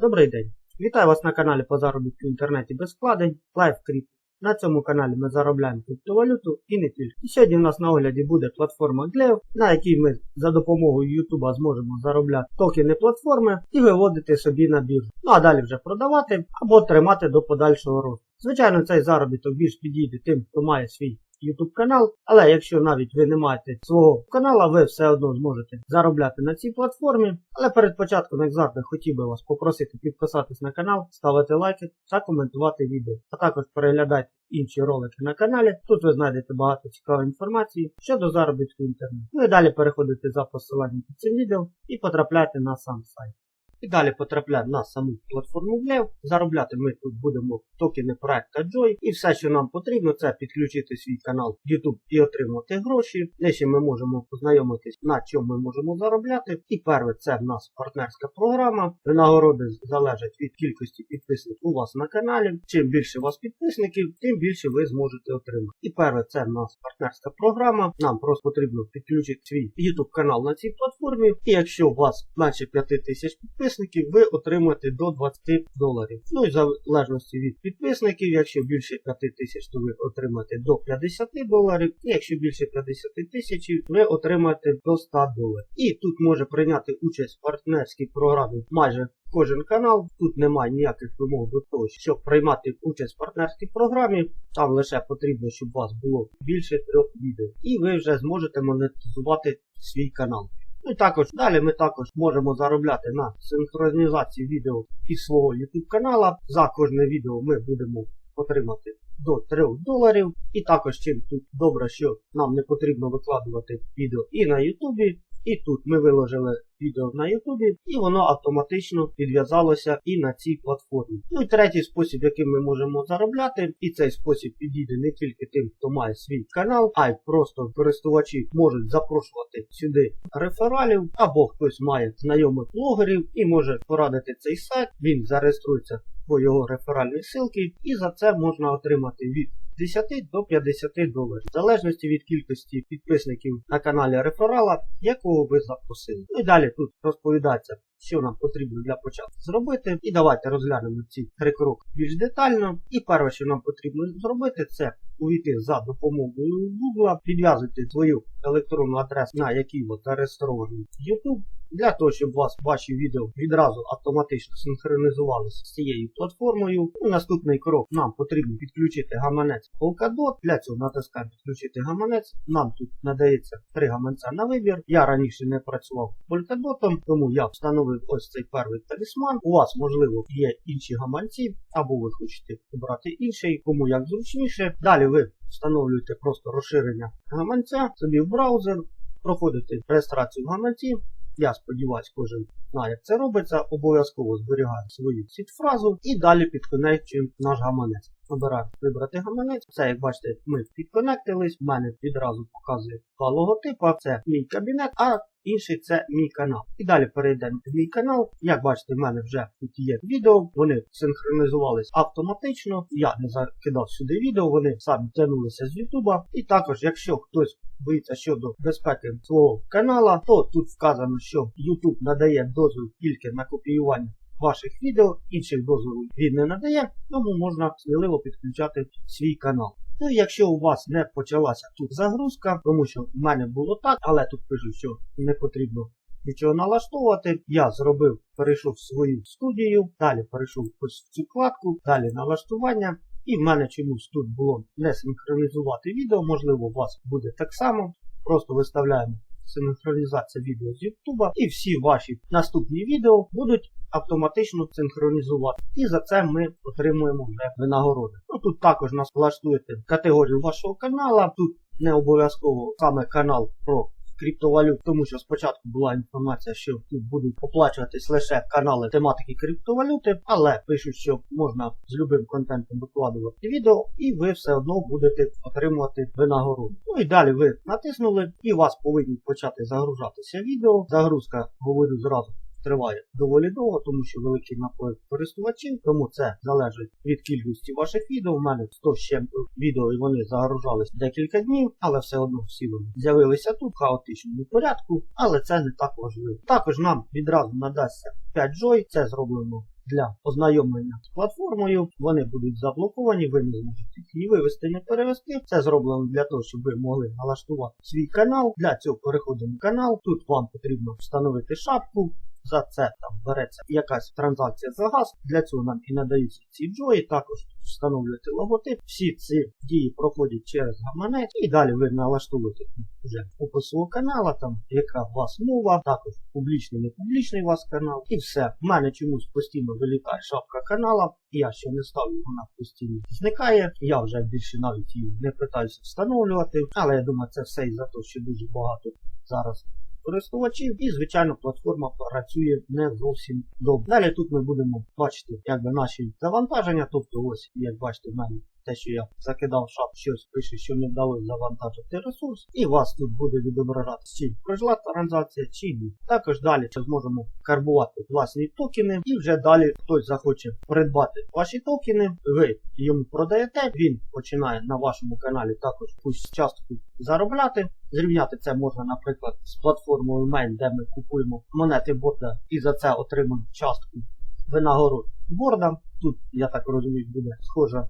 Добрий день! Вітаю вас на каналі по заробітку в інтернеті без вкладень LiveCrypto. На цьому каналі ми заробляємо криптовалюту і не тільки. І сьогодні в нас на огляді буде платформа Gleo, на якій ми за допомогою YouTube зможемо заробляти токени платформи і виводити собі на біржу. Ну а далі вже продавати або тримати до подальшого росту. Звичайно, цей заробіток більш підійде тим, хто має свій YouTube канал, але якщо навіть ви не маєте свого канала, ви все одно зможете заробляти на цій платформі. Але перед початком, як завжди, хотів би вас попросити підписатись на канал, ставити лайки та коментувати відео. А також переглядайте інші ролики на каналі. Тут ви знайдете багато цікавої інформації щодо заробітку інтернету. Ну і далі переходите за посиланням під цим відео і потрапляйте на сам сайт. І далі потрапляє на саму платформу Gleo. Заробляти ми тут будемо токени проекта Joy. І все, що нам потрібно, це підключити свій канал YouTube і отримати гроші. Нижче ми можемо познайомитись, на чому ми можемо заробляти. І перше, це в нас партнерська програма. Винагороди залежать від кількості підписників у вас на каналі. Чим більше у вас підписників, тим більше ви зможете отримати. І перше, це в нас партнерська програма. Нам просто потрібно підключити свій YouTube канал на цій платформі. І якщо у вас менше 5 тисяч підписників, підписників, ви отримаєте до 20 доларів. Ну і в залежності від підписників, якщо більше 5 тисяч, то ви отримаєте до 50 доларів. І якщо більше 50 тисяч, ви отримаєте до 100 доларів. І тут може прийняти участь в партнерській програмі майже Кожен канал, тут немає ніяких вимог до того, щоб приймати участь в партнерській програмі. Там лише потрібно, щоб у вас було більше трьох відео. І ви вже зможете монетизувати свій канал. Ну і також далі ми також можемо заробляти на синхронізації відео із свого YouTube канала. За кожне відео ми будемо отримати до 3 доларів. І також чим тут добре, що нам не потрібно викладувати відео і на YouTube, і тут ми виложили відео на Ютубі, і воно автоматично підв'язалося і на цій платформі. Ну і третій спосіб, яким ми можемо заробляти, і цей спосіб підійде не тільки тим, хто має свій канал, а й просто користувачі можуть запрошувати сюди рефералів, або хтось має знайомих блогерів і може порадити цей сайт. Він зареєструється по його реферальній ссылці, і за це можна отримати від 10 до 50 доларів, в залежності від кількості підписників на каналі реферала, якого ви запросили. Ну і далі тут розповідається, що нам потрібно для початку зробити. І давайте розглянемо ці три кроки більш детально. І перше, що нам потрібно зробити, це увійти за допомогою Google, підв'язати свою електронну адресу, на якій ви зареєстрований YouTube. Для того, щоб вас ваші відео відразу автоматично синхронізувалися з цією платформою. І наступний крок нам потрібно підключити гаманець Polkadot. Для цього натискаємо підключити гаманець. Нам тут надається три гаманця на вибір. Я раніше не працював Polkadot, тому я встановив ось цей перший талісман. У вас, можливо, є інші гаманці, або ви хочете обрати інший, кому як зручніше. Далі ви встановлюєте просто розширення гаманця собі в браузер. Проходите реєстрацію гаманці, я сподіваюся, кожен знає, як це робиться. Обов'язково зберігаю свою сітфразу і далі підконекчуємо наш гаманець. Обираю вибрати гаманець. Це, як бачите, ми підконектились. У мене відразу показує два логотипа. Це мій кабінет, а інший це мій канал. І далі перейдемо в мій канал. Як бачите, в мене вже тут є відео, вони синхронізувались автоматично. Я не закидав сюди відео, вони самі тягнулися з Ютуба. І також, якщо хтось боїться щодо безпеки свого канала, то тут вказано, що YouTube надає дозвіл тільки на копіювання ваших відео, інших дозволів він не надає, тому можна сміливо підключати свій канал. Ну, якщо у вас не почалася тут загрузка, тому що в мене було так, але тут пишу, що не потрібно нічого налаштовувати. Я зробив, перейшов в свою студію, далі перейшов в цю вкладку, далі налаштування. І в мене чомусь тут було не синхронізувати відео, можливо, у вас буде так само. Просто виставляємо синхронізація відео з YouTube і всі ваші наступні відео будуть автоматично синхронізувати. І за це ми отримуємо вже винагороди. Ну Тут також нас влаштуєте категорію вашого канала. Тут не обов'язково саме канал про криптовалют, тому що спочатку була інформація, що тут будуть оплачуватись лише канали тематики криптовалюти, але пишуть, що можна з любим контентом викладувати відео, і ви все одно будете отримувати винагороду. Ну і далі ви натиснули, і у вас повинні почати загружатися відео. Загрузка, говорю зразу, триває доволі довго, тому що великий наплив користувачів, тому це залежить від кількості ваших відео. У мене 100 ще відео і вони загружались декілька днів, але все одно всі вони з'явилися тут в хаотичному порядку, але це не так важливо. Також нам відразу надасться 5 Joy, це зроблено для ознайомлення з платформою. Вони будуть заблоковані, ви не зможете ні вивести, ні перевести. Це зроблено для того, щоб ви могли налаштувати свій канал. Для цього переходимо в канал. Тут вам потрібно встановити шапку. За це там береться якась транзакція за газ. Для цього нам і надаються ці джої. Також встановлюєте логотип. Всі ці дії проходять через гаманець. І далі ви налаштовуєте вже опис свого канала, там яка у вас мова, також публічний, не публічний у вас канал. І все. В мене чомусь постійно вилітає шапка канала. Я ще не ставлю, вона постійно зникає. Я вже більше навіть її не питаюся встановлювати. Але я думаю, це все із-за того, що дуже багато зараз користувачів, і, звичайно, платформа працює не зовсім добре. Далі тут ми будемо бачити якби наші завантаження. Тобто, ось, як бачите, в мене те, що я закидав шап, щось пише, що не вдалося завантажити ресурс, і вас тут буде відображатися, чи пройшла транзакція, чи ні. Також далі зможемо карбувати власні токени, і вже далі хтось захоче придбати ваші токени, ви йому продаєте, він починає на вашому каналі також якусь частку заробляти. Зрівняти це можна, наприклад, з платформою Main, де ми купуємо монети борда і за це отримуємо частку винагород борда. Тут, я так розумію, буде схожа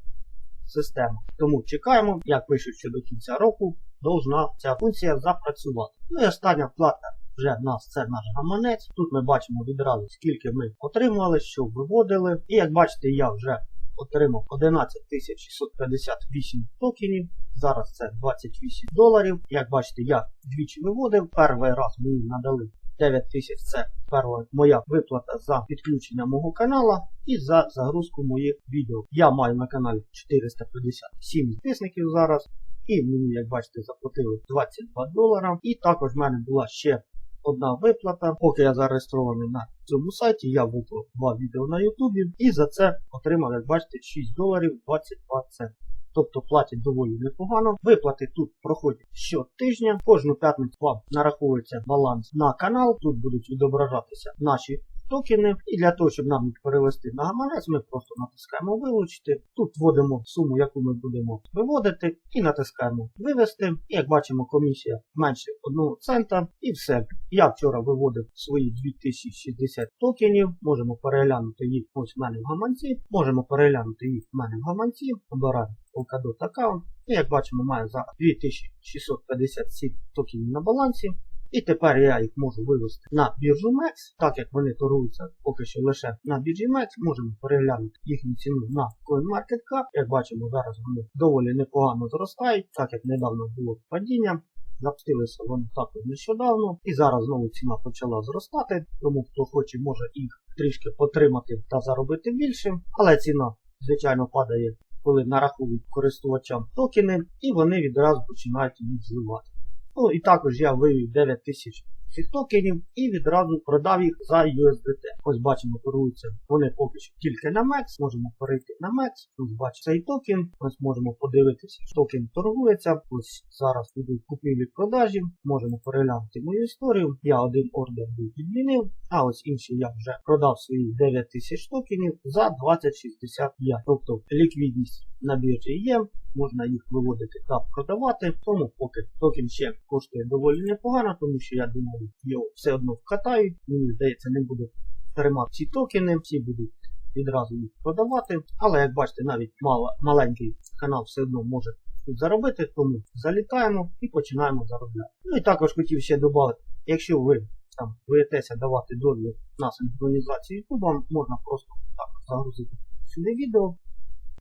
система. Тому чекаємо, як пишуть, що до кінця року должна ця функція запрацювати. Ну і остання плата вже в нас це наш гаманець. Тут ми бачимо відразу, скільки ми отримували, що виводили. І як бачите, я вже отримав 11 658 токенів. Зараз це 28 доларів. Як бачите, я двічі виводив. Перший раз мені надали 9 тисяч це перша моя виплата за підключення мого канала і за загрузку моїх відео. Я маю на каналі 457 підписників зараз. І мені, як бачите, заплатили 22 долара. І також в мене була ще одна виплата. Поки я зареєстрований на цьому сайті, я виклав два відео на Ютубі і за це отримав, як бачите, 6 доларів 22 центи. Тобто платять доволі непогано. Виплати тут проходять щотижня. Кожну п'ятницю вам нараховується баланс на канал. Тут будуть відображатися наші токени. І для того, щоб нам перевести на гаманець, ми просто натискаємо вилучити. Тут вводимо суму, яку ми будемо виводити, і натискаємо вивести. І як бачимо, комісія менше 1 цента. І все. Я вчора виводив свої 2060 токенів. Можемо переглянути їх ось в мене в гаманці. Можемо переглянути їх в мене в гаманці. Обираємо Polkadot аккаунт. І як бачимо, маю за 2657 токенів на балансі. І тепер я їх можу вивести на біржу MEX, так як вони торгуються поки що лише на біржі MEX, можемо переглянути їхню ціну на CoinMarketCap. Як бачимо, зараз вони доволі непогано зростають, так як недавно було падіння. Запустилися вони також нещодавно. І зараз знову ціна почала зростати, тому хто хоче може їх трішки потримати та заробити більше. Але ціна, звичайно, падає, коли нараховують користувачам токени, і вони відразу починають їх зливати. Ну і також я вивів 9000 цих токенів і відразу продав їх за USDT. Ось бачимо, торгуються вони поки що тільки на MEX. Можемо перейти на MEX. Ось бачимо цей токен. Ось можемо подивитися, що токен торгується. Ось зараз ідуть купівлі-продажі. Можемо переглянути мою історію. Я один ордер був відмінив, а ось інший я вже продав свої 9 тисяч токенів за 2065. Тобто ліквідність на біржі є можна їх виводити та продавати. Тому поки токен ще коштує доволі непогано, тому що я думаю, його все одно вкатають. Мені здається, не буде тримати ці токени, всі будуть відразу їх продавати. Але як бачите, навіть мало, маленький канал все одно може заробити, тому залітаємо і починаємо заробляти. Ну і також хотів ще додати, якщо ви там боїтеся давати дозвіл на синхронізацію YouTube, можна просто так загрузити сюди відео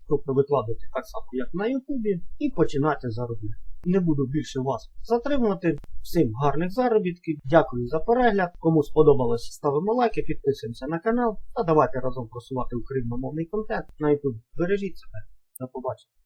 тобто викладати так само, як на Ютубі, і починати заробляти. Не буду більше вас затримувати. Всім гарних заробітків. Дякую за перегляд. Кому сподобалось, ставимо лайки, підписуємося на канал та давайте разом просувати україномовний контент на YouTube. Бережіть себе. До побачення.